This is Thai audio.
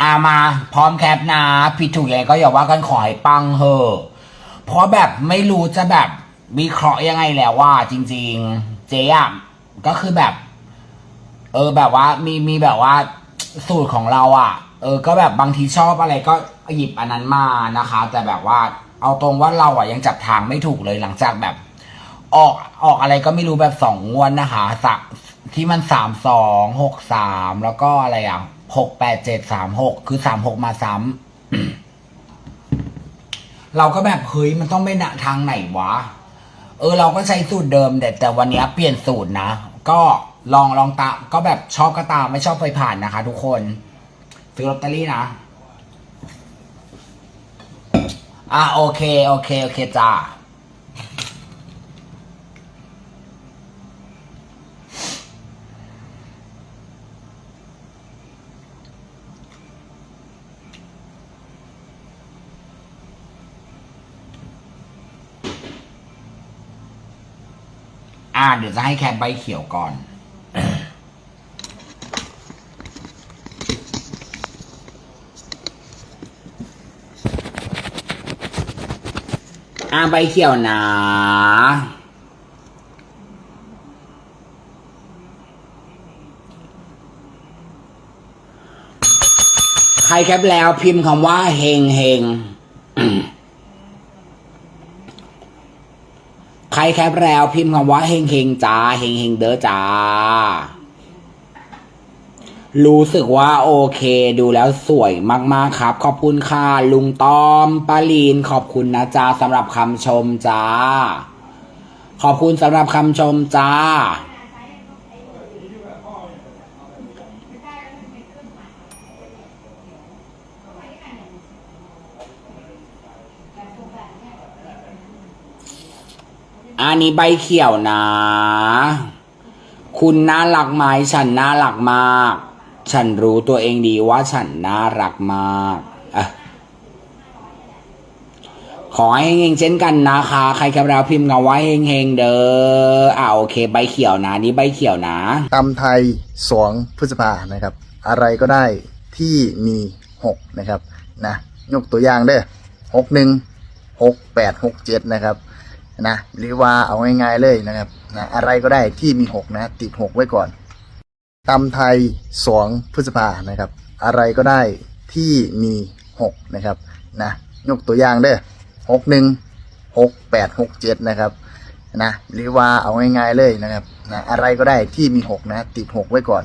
อามาพร้อมแคปนะผิดถูกยังไงก็อย่าว่ากันขอให้ปังเหอะเพราะแบบไม่รู้จะแบบวิเคราะห์ยังไงแล้วว่า จริง ๆ เจ๊อะก็คือแบบ เออแบบว่ามีมีแบบว่าสูตรของเราอะเออ ก็แบบบางทีชอบอะไรก็หยิบอันนั้นมานะคะ แต่แบบว่าเอาตรงว่าเราอะยังจับทางไม่ถูกเลยหลังจากแบบ ออกออกอะไรก็ไม่รู้แบบสองงวดนะคะสักที่มันสามสองหกสามแล้วก็อะไรอะ หกแปดเจ็ดสามหกคือสามหกมาซ้ำเราก็แบบเฮ้ยมันต้องไปหนทางไหนวะ เออ เราก็ใช้สูตรเดิมแต่แต่วันนี้เปลี่ยนสูตรนะ ก็ลองลองตาก็แบบชอบก็ตามไม่ชอบไปผ่านนะคะ ทุกคนซื้อลอตเตอรี่นะ อะโอเค โอเค โอเคจ้า อ่าเดี๋ยวจะให้แคปใบเขียวก่อนอ่าใบเขียวนะใครแคปแล้วพิมพ์คำว่าเฮงเฮง ใครแคปแล้วพิมพ์คำว่าเฮงเฮงจ้าเฮงเฮงเด้อจ้า รู้สึกว่าโอเค ดูแล้วสวยมากๆครับ ขอบคุณค่ะ ลุงต้อมปาลีน ขอบคุณนะจ้าสำหรับคำชมจ้า ขอบคุณสำหรับคำชมจ้า อันนี้ใบเขียวนะ คุณน่ารักไหมฉันน่ารักมาก ฉันรู้ตัวเองดีว่าฉันน่ารักมากอะขอให้เฮงเช่นกันนะคะ ใครแคปแล้วพิมพ์คำว่าเฮงเด้ออ่าโอเค ใบเขียวนะนี่ใบเขียวนะตำไทยสองพฤษภานะครับ อะไรก็ได้ที่มีหกนะครับนะยกตัวอย่างเด้อหกหนึ่งหกแปดหกเจ็ดนะครับ นะหรือว่าเอาง่ายๆเลยนะครับนะอะไรก็ได้ที่มีหกนะ ติดหกไว้ก่อนตำไทยสองพฤษภานะครับ อะไรก็ได้ที่มีหกนะครับนะยกตัวอย่างเด้อหกหนึ่งหกแปดหกเจ็ดนะครับนะหรือว่าเอาง่ายๆเลยนะครับนะอะไรก็ได้ที่มีหกนะ ติดหกไว้ก่อน